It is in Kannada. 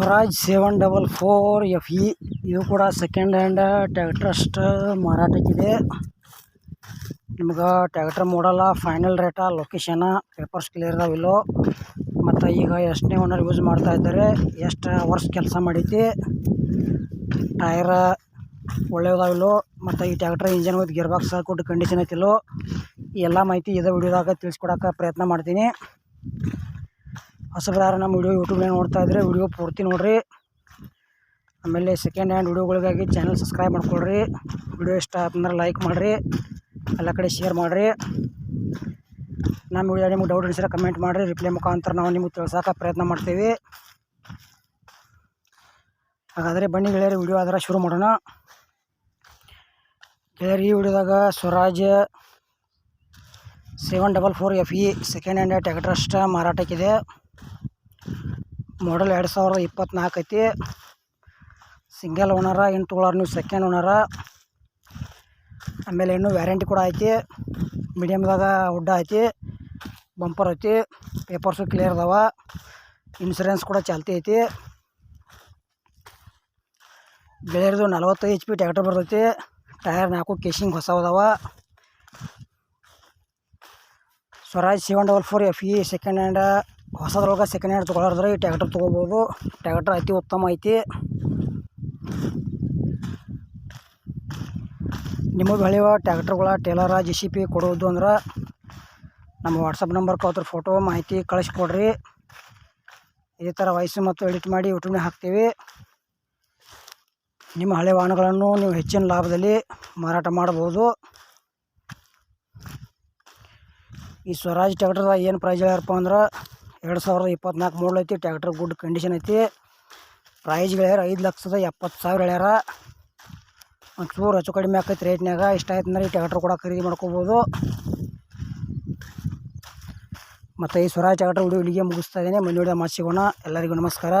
Swaraj seven double four F E. ಇದು ಕೂಡ ಸೆಕೆಂಡ್ ಹ್ಯಾಂಡ್ ಟ್ಯಾಕ್ಟ್ರಷ್ಟ ಮಾರಾಟಕ್ಕಿದೆ. ನಿಮ್ಗೆ ಟ್ಯಾಕ್ಟ್ರ್ ಮಾಡಲ್ಲ ಫೈನಲ್ ರೇಟ ಲೊಕೇಶನ ಪೇಪರ್ಸ್ ಕ್ಲಿಯರ್ ಇದಾವಿಲ್ಲೋ ಮತ್ತು ಈಗ ಎಷ್ಟನೇ ಓನರ್ ಯೂಸ್ ಮಾಡ್ತಾ ಇದ್ದಾರೆ, ಎಷ್ಟು ವರ್ಷ ಕೆಲಸ ಮಾಡೈತಿ, ಟೈರ ಒಳ್ಳೆಯದಾವಿಲ್ಲೋ ಮತ್ತು ಈ ಟ್ಯಾಕ್ಟ್ರ್ ಇಂಜನ್ ಹೋಗಿ ಗಿರ್ ಬಾಕ್ಸ್ ಕೊಟ್ಟು ಕಂಡೀಷನ್ ಐತಿಲ್ಲೋ ಎಲ್ಲ ಮಾಹಿತಿ ಇದೇ ವಿಡಿಯೋದಾಗ ತಿಳಿಸ್ಕೊಡೋಕೆ ಪ್ರಯತ್ನ ಮಾಡ್ತೀನಿ. ಹೊಸಬ್ರು ನಮ್ಮ ವಿಡಿಯೋ ಯೂಟ್ಯೂಬ್ನಾಗ ನೋಡ್ತಾ ಇದ್ರೆ ವಿಡಿಯೋ ಪೂರ್ತಿ ನೋಡ್ರಿ. ಆಮೇಲೆ ಸೆಕೆಂಡ್ ಹ್ಯಾಂಡ್ ವಿಡಿಯೋಗಳಿಗಾಗಿ ಚಾನಲ್ ಸಬ್ಸ್ಕ್ರೈಬ್ ಮಾಡ್ಕೊಳ್ರಿ. ವಿಡಿಯೋ ಇಷ್ಟ ಆಯ್ತಂದ್ರೆ ಲೈಕ್ ಮಾಡಿರಿ. ಎಲ್ಲ ಕಡೆ ಶೇರ್ ಮಾಡಿರಿ. ನಮ್ಮ ವಿಡಿಯೋ ನಿಮ್ಗೆ ಡೌಟ್ ಅನಿಸಿದ್ರೆ ಕಮೆಂಟ್ ಮಾಡಿರಿ. ರಿಪ್ಲೈ ಮುಖಾಂತರ ನಾವು ನಿಮ್ಗೆ ತಿಳ್ಸೋಕೆ ಪ್ರಯತ್ನ ಮಾಡ್ತೀವಿ. ಹಾಗಾದರೆ ಬನ್ನಿ ಗೆಳೆಯರಿ, ವಿಡಿಯೋ ಆದ್ರೆ ಶುರು ಮಾಡೋಣ. ಗೆಳೆಯರಿ, ಈ ವಿಡಿಯೋದಾಗ Swaraj seven double four F E second hand ಟ್ಯಾಕ್ಟ್ರಷ್ಟ ಮಾರಾಟಕ್ಕಿದೆ. ಮಾಡಲ್ ಎರಡು ಸಾವಿರದ ಇಪ್ಪತ್ತ್ನಾಲ್ಕು ಐತಿ. ಸಿಂಗಲ್ ಓನರ ಇನ್ನು ತೊಗೊಳೋರು ನೀವು ಸೆಕೆಂಡ್ ಓನರ ಆಮೇಲೆ ಇನ್ನೂ ವ್ಯಾರಂಟಿ ಕೂಡ ಐತಿ. ಮೀಡಿಯಮ್ದಾಗ ಉಡ್ಡ ಐತಿ. ಬಂಪರ್ ಐತಿ. ಪೇಪರ್ಸು ಕ್ಲಿಯರ್ ಅದಾವ. ಇನ್ಸೂರೆನ್ಸ್ ಕೂಡ ಚಾಲ್ತಿ ಐತಿ. ಗೆಳೆಯರದು ನಲವತ್ತೈದು ಎಚ್ ಪಿ ಟ್ಯಾಕ್ಟರ್ ಬರ್ತೈತಿ. ಟೈರ್ ನಾಲ್ಕು ಕೇಸಿಂಗ್ ಹೊಸ ಅದಾವ. Swaraj seven double four F E second hand ಹೊಸದ್ರೊಳಗೆ second hand ತೊಗೊಳಾರ್ದ್ರೆ ಈ ಟ್ಯಾಕ್ಟರ್ ತೊಗೋಬೋದು. ಟ್ಯಾಕ್ಟರ್ ಅತಿ ಉತ್ತಮ ಐತಿ. ನಿಮಗೆ ಬೆಳೆಯುವ ಟ್ಯಾಕ್ಟರ್ಗಳ ಟೇಲರ ಜೆ ಸಿ ಪಿ ಕೊಡೋದು ಅಂದ್ರೆ ನಮ್ಮ ವಾಟ್ಸಪ್ ನಂಬರ್ ಅದ್ರ ಫೋಟೋ ಮಾಹಿತಿ ಕಳಿಸ್ಕೊಡ್ರಿ. ಇದೇ ಥರ ವಯಸ್ಸು ಮತ್ತು ಎಡಿಟ್ ಮಾಡಿ ಯೂಟ್ಯೂಬ್ನಾಗ ಹಾಕ್ತೀವಿ. ನಿಮ್ಮ ಹಳೆ ವಾಹನಗಳನ್ನು ನೀವು ಹೆಚ್ಚಿನ ಲಾಭದಲ್ಲಿ ಮಾರಾಟ ಮಾಡ್ಬೋದು. ಈ ಸ್ವರಾಜ್ ಟ್ಯಾಕ್ಟರ್ದಾಗ ಏನು ಪ್ರೈಸ್ ಹೇಳ್ಯಾರಪ್ಪ ಅಂದ್ರೆ ಎರಡು ಸಾವಿರದ ಇಪ್ಪತ್ನಾಲ್ಕು ಮೂರು ಐತಿ ಟ್ಯಾಕ್ಟರ್ ಗುಡ್ ಕಂಡೀಷನ್ ಐತಿ. ಪ್ರೈಸ್ ಹೇಳ್ಯಾರ ಐದು ಲಕ್ಷದ ಎಪ್ಪತ್ತು ಸಾವಿರ ಹೇಳ್ಯಾರ. ಒಂಚೂರು ಹೆಚ್ಚು ಕಡಿಮೆ ಆಕೈತಿ ರೇಟ್ನಾಗ ಇಷ್ಟ ಆಯ್ತು ಅಂದ್ರೆ ಈ ಟ್ಯಾಕ್ಟರ್ ಕೂಡ ಖರೀದಿ ಮಾಡ್ಕೋಬೋದು. ಮತ್ತು ಈ ಸ್ವರಾಜ್ ಟ್ಯಾಕ್ಟರ್ ವಿಡಿಯೋ ಇಲ್ಲಿಗೆ ಮುಗಿಸ್ತಾ ಇದ್ದೀನಿ ಮುಂದಿನ ವಿಡಿಯೋ ಮಾತು ಸಿಗೋಣ. ಎಲ್ಲರಿಗೂ ನಮಸ್ಕಾರ.